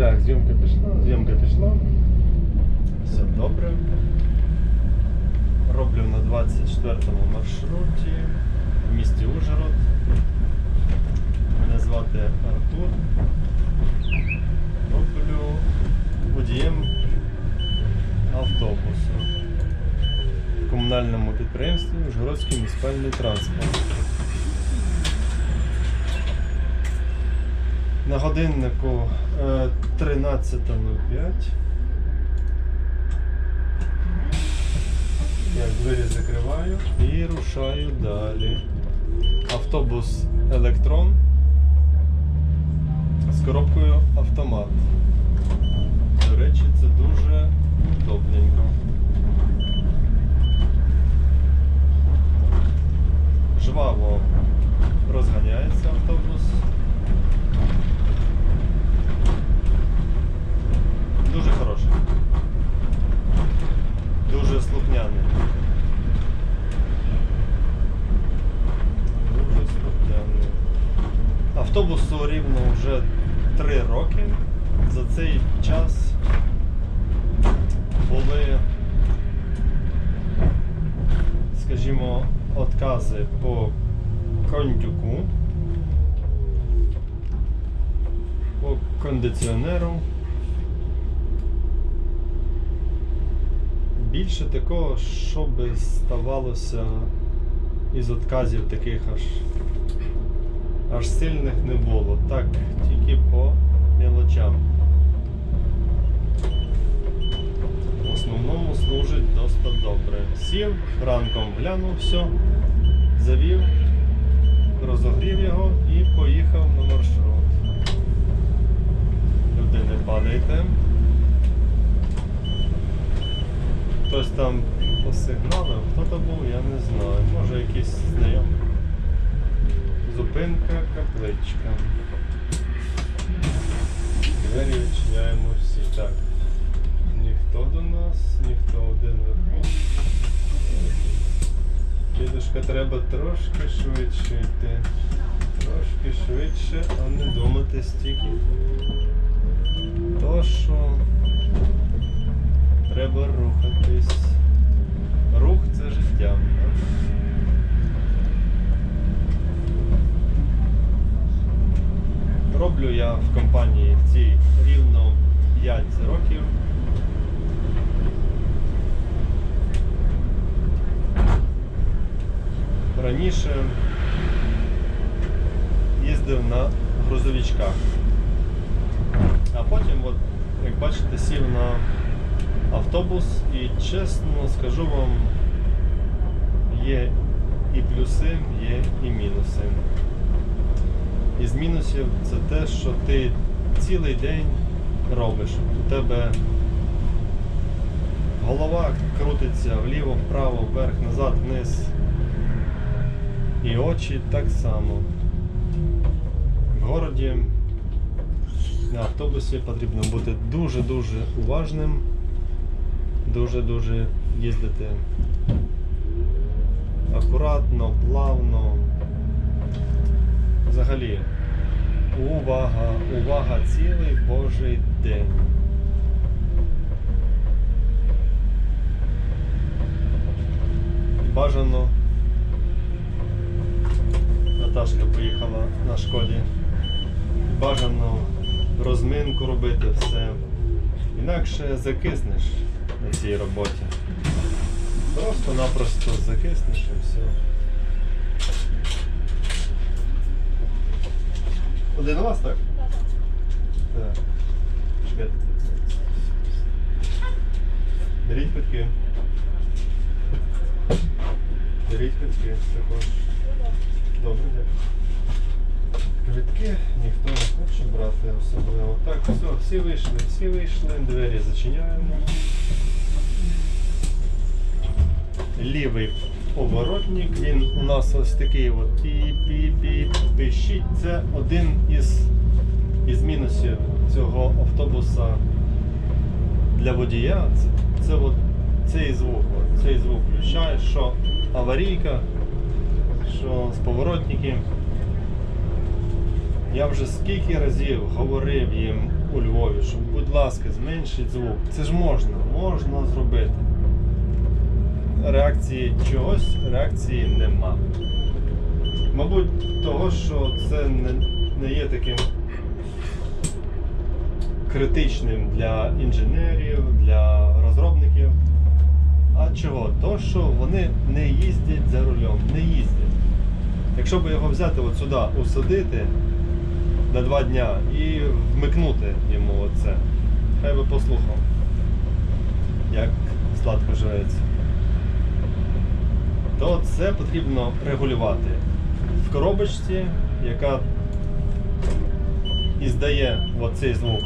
Так, зйомка пішла, зйомка пішла. Все добре. Роблю на 24-му маршруті в місті Ужгород. Мене звати Артур. Роблю водієм автобусу в комунальному підприємстві Ужгородський муніципальний транспорт. На годиннику е, 13.05. Я двері закриваю і рушаю далі. Автобус Електрон з коробкою автомат. До речі, це дуже удобненько. Жваво розганяється автобус. Дуже хороший. Дуже слухняний. Дуже слухняний. Автобусу рівно вже 3 роки. За цей час були, скажімо, откази по кондюку, по кондиціонеру. Більше такого, що би ставалося із отказів таких аж, аж сильних не було. Так, тільки по мелочам. В основному служить досить добре. Сів, ранком глянув все, завів, розогрів його і поїхав на маршрут. Люди не падайте. Хтось там посигналив, хто то був, я не знаю. Може якийсь знайомий. Зупинка, капличка. Двері відчиняємо всі. Так. Ніхто до нас, ніхто один виходить. Дідушка, треба трошки швидше йти. Трошки швидше, а не думати стільки. То що треба рухатись. Рух це життя. так? Роблю я в компанії цій рівно 5 років. Раніше їздив на грузовичках. А потім, от, як бачите, сів на автобус і чесно скажу вам, є і плюси, є і мінуси. Із мінусів це те, що ти цілий день робиш. У тебе голова крутиться вліво, вправо, вверх, назад, вниз. І очі так само. В городі на автобусі потрібно бути дуже-дуже уважним, дуже-дуже їздити акуратно, плавно. Взагалі, увага, увага цілий Божий день. Бажано. Наташка поїхала на шкоді. Бажано розминку робити все. Інакше закиснеш на цій роботі. Просто-напросто закиснеш і все. Один у вас так? Так. Чекайте. Беріть квитки. Беріть квитки також. Добре, дякую. Квитки ніхто не хоче брати особливо. Так, все, всі вийшли, всі вийшли, двері зачиняємо. Лівий поворотник, він у нас ось такий от пі-пі-пі пищить. Це один із, із мінусів цього автобуса для водія. Це, це от цей звук. От, цей звук включаєш, що аварійка, що з поворотники. Я вже скільки разів говорив їм у Львові, що, будь ласка, зменшіть звук. Це ж можна, можна зробити. Реакції чогось, реакції нема. Мабуть, того, що це не, не є таким критичним для інженерів, для розробників. А чого? То, що вони не їздять за рулем, не їздять. Якщо б його взяти от сюди, усадити на два дня і вмикнути йому оце, хай би послухав, як сладко живеться, то це потрібно регулювати в коробочці, яка і здає оцей звук.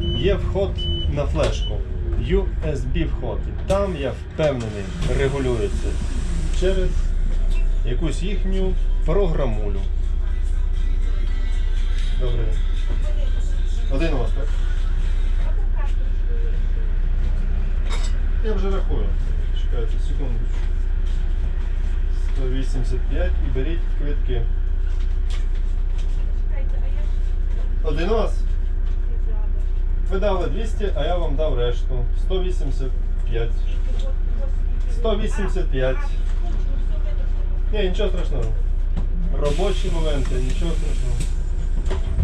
Є вход на флешку, USB вход. І там, я впевнений, регулюється через якусь їхню програмулю. Добре. Один у вас, так? Я вже рахую. Чекайте секундочку. 185 і беріть квитки. Один у вас? Ви дали 200, а я вам дав решту. 185. 185. Ні, нічого страшного. Робочі моменти, нічого страшного.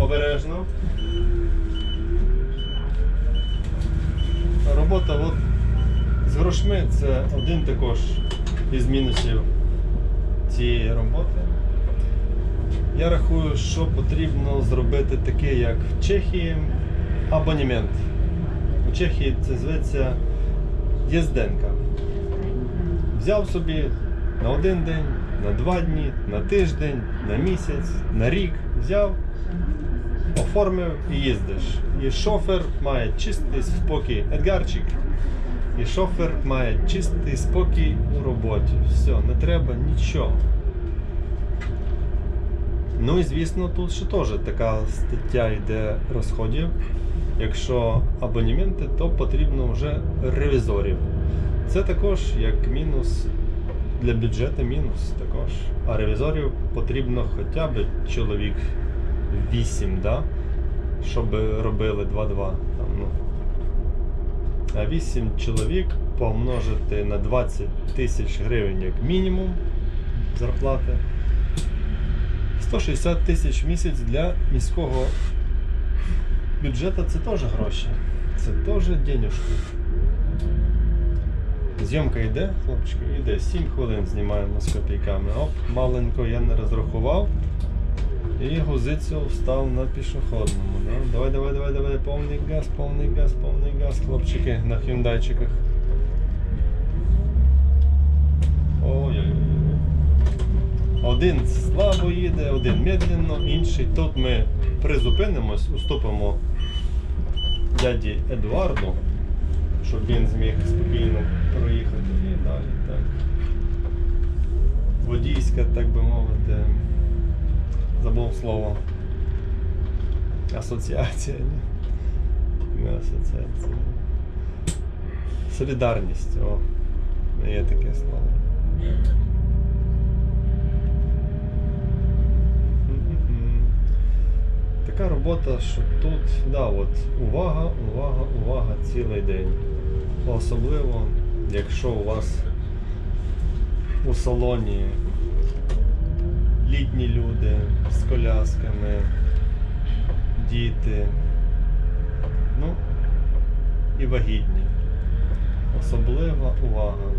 Обережно. Робота от з грошми це один також із мінусів цієї роботи. Я рахую, що потрібно зробити таке, як в Чехії, абонемент. У Чехії це зветься єзденка. Взяв собі на один день, на два дні, на тиждень, на місяць, на рік взяв, оформив і їздиш. І шофер має чистий спокій. Едгарчик. І шофер має чистий спокій у роботі. Все, не треба нічого. Ну і звісно, тут ще теж така стаття йде розходів. Якщо абонементи, то потрібно вже ревізорів. Це також як мінус для бюджету мінус також. А ревізорів потрібно хоча б чоловік 8, да? щоб робили 2-2. Там, ну. А 8 чоловік помножити на 20 тисяч гривень як мінімум зарплати. 160 тисяч в місяць для міського бюджету це теж гроші. Це теж денежки. Зйомка йде, хлопчики, йде. 7 хвилин знімаємо з копійками. Оп, маленько я не розрахував. І гузицю встав на пішохідному. Да? Давай, давай, давай, давай, повний газ, повний газ, повний газ, хлопчики на хюндайчиках. Ой-ой-ой. Один слабо їде, один медленно, інший. Тут ми призупинимось, уступимо дяді Едуарду, щоб він зміг спокійно проїхати і далі. Так. Водійська, так би мовити, забув слово. Асоціація. Не асоціація. Солідарність. О, є таке слово. Така робота, що тут, да, от, увага, увага, увага цілий день. Особливо, якщо у вас у салоні літні люди з колясками, діти, ну і вагітні. Особлива увага.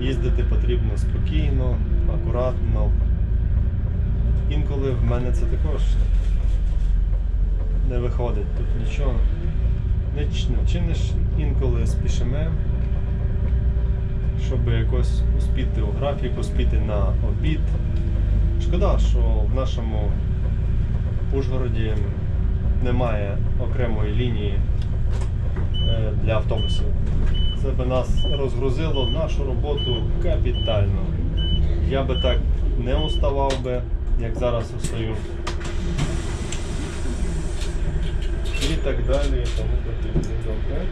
Їздити потрібно спокійно, акуратно. Інколи в мене це також не виходить тут нічого. Не чиниш, інколи спішимо, щоб якось успіти у графік, успіти на обід. Шкода, що в нашому Ужгороді немає окремої лінії е, для автобусів. Це би нас розгрузило нашу роботу капітально. Я би так не уставав би, як зараз устаю. І так далі, тому подібне. Добре.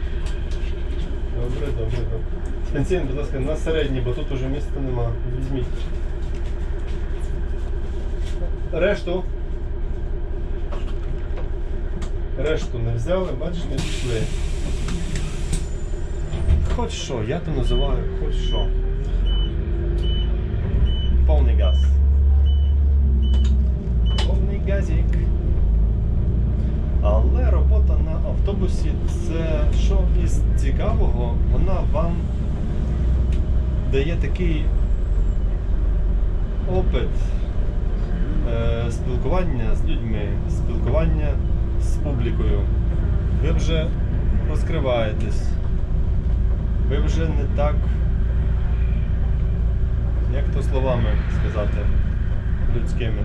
Добре, добре, добре. Бензин, будь ласка, на середній, бо тут уже місця нема. Візьміть. решту. Решту не взяли, бачиш, не пішли. Хоч що, я то називаю хоч що. Повний газ. Повний газик. Але робота на автобусі це що із цікавого, вона вам дає такий опит е, спілкування з людьми, спілкування з публікою. Ви вже розкриваєтесь. Ви вже не так, як то словами сказати, людськими.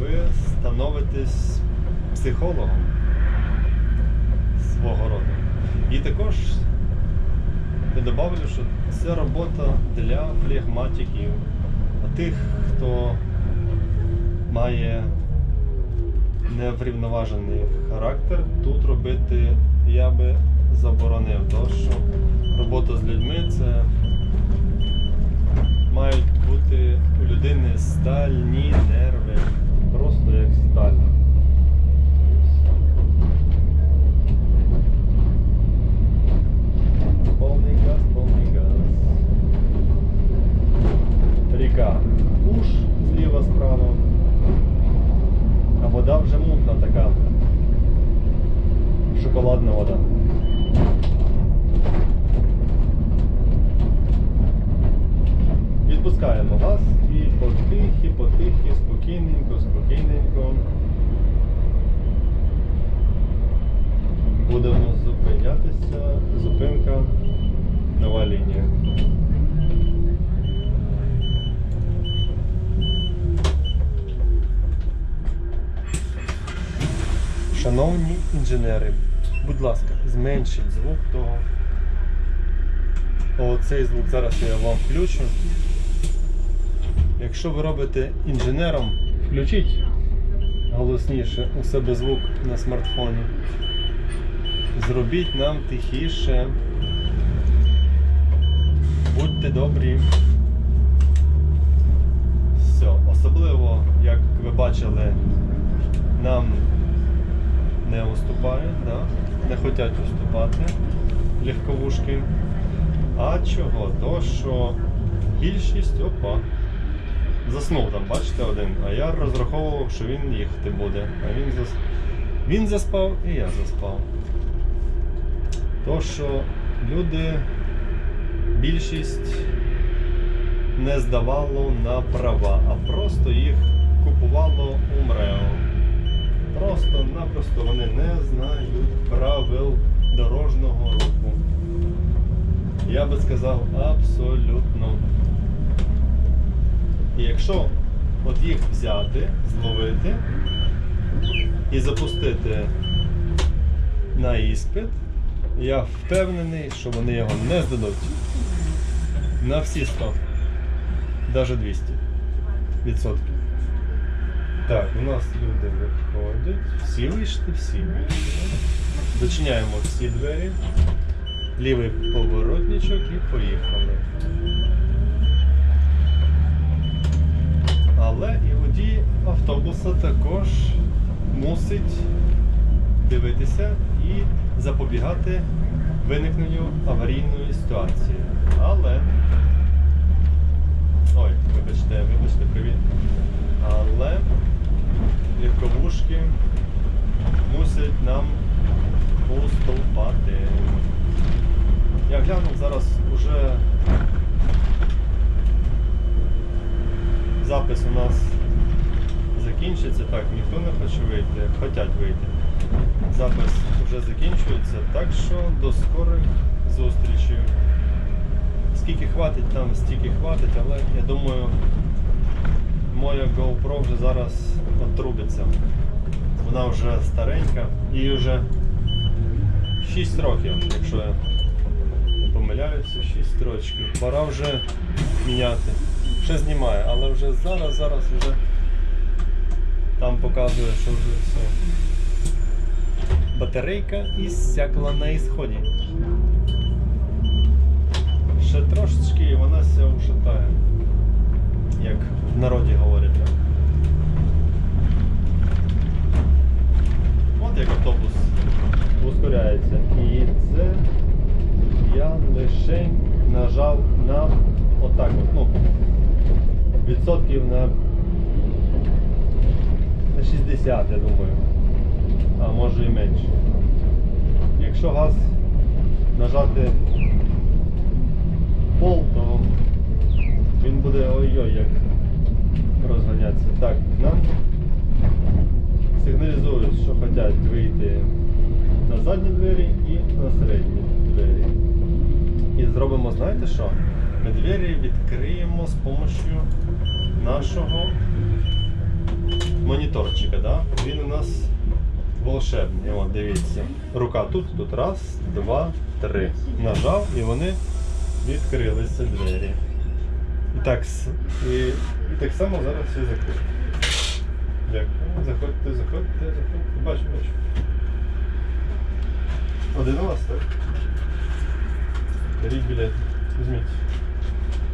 Ви становитесь психологом свого роду. І також я добавлю, що це робота для флегматиків, тих, хто має неврівноважений характер, тут робити я би заборонив, тому що робота з людьми це мають бути у людини стальні нерви, просто як сталь. І. Повний газ, повний газ. Ріка. Уж зліва справа. А вода вже мутна така. Шоколадна вода. Відпускаємо газ спокійненько, спокійненько. Будемо зупинятися. Зупинка. Нова лінія. Шановні інженери, будь ласка, зменшіть звук того. Оцей звук зараз я вам включу. Якщо ви робите інженером, включіть голосніше у себе звук на смартфоні. Зробіть нам тихіше. Будьте добрі. Все, особливо, як ви бачили, нам не уступають, да? не хочуть уступати легковушки. А чого? То що більшість, опа, заснув там, бачите, один, а я розраховував, що він їхати буде. А він зас... він заспав і я заспав. То що люди, більшість не здавало на права, а просто їх купувало у МРЕО. Просто-напросто вони не знають правил дорожнього руху. Я би сказав абсолютно. І якщо от їх взяти, зловити і запустити на іспит, я впевнений, що вони його не здадуть. На всі 100. Навіть 200 відсотків. Так, у нас люди виходять. Всі вийшли, всі вийшли. Дочиняємо всі двері. Лівий поворотничок і поїхали. Але і водій автобуса також мусить дивитися і запобігати виникненню аварійної ситуації. Але. Ой, вибачте, вибачте, привіт. Але легковушки мусять нам уступати. Я глянув зараз уже запис у нас закінчиться. Так, ніхто не хоче вийти, хочуть вийти. Запис вже закінчується, так що до скорих зустрічей. Скільки хватить там, стільки хватить, але я думаю, моя GoPro вже зараз отрубиться. Вона вже старенька і вже 6 років, якщо я не помиляюся, 6 років. Пора вже міняти. Ще знімає, але вже зараз, зараз вже там показує, що вже все. Батарейка іссякла на ісході. Ще трошечки і вона ся ушатає. як в народі говорять. От як автобус ускоряється. І це я лише нажав на отак от, ну, відсотків на, на 60, я думаю. А може і менше. Якщо газ нажати пол, то він буде ой-ой як розганятися. Так, нам сигналізують, що хочуть вийти на задні двері і на середні двері. І зробимо, знаєте що? Ми двері відкриємо з допомогою нашого моніторчика. Да? Він у нас волшебний. От, дивіться. Рука тут, тут раз, два, три. Нажав і вони відкрилися двері. І так, і, і так само зараз все закрию. Дякую. Заходьте, заходьте, заходьте. Бачу, бачу. Один у вас, так? Беріть білет. Візьміть.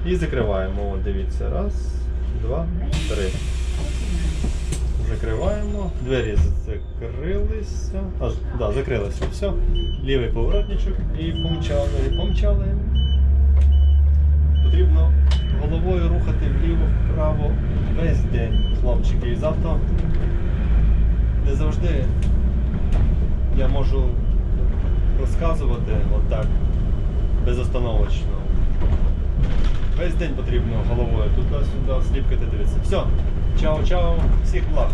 І закриваємо. От дивіться. Раз, два, три. Закриваємо. Двері закрилися. А, да, закрилися. Все. Лівий поворотничок і помчали. І помчали. Потрібно головою рухати вліво-вправо весь день, хлопчики. І завтра не завжди я можу розказувати отак, безостановочно. Весь день потрібно головою туди-сюди сліпкати, дивитися. Все, чао-чао, всіх благ.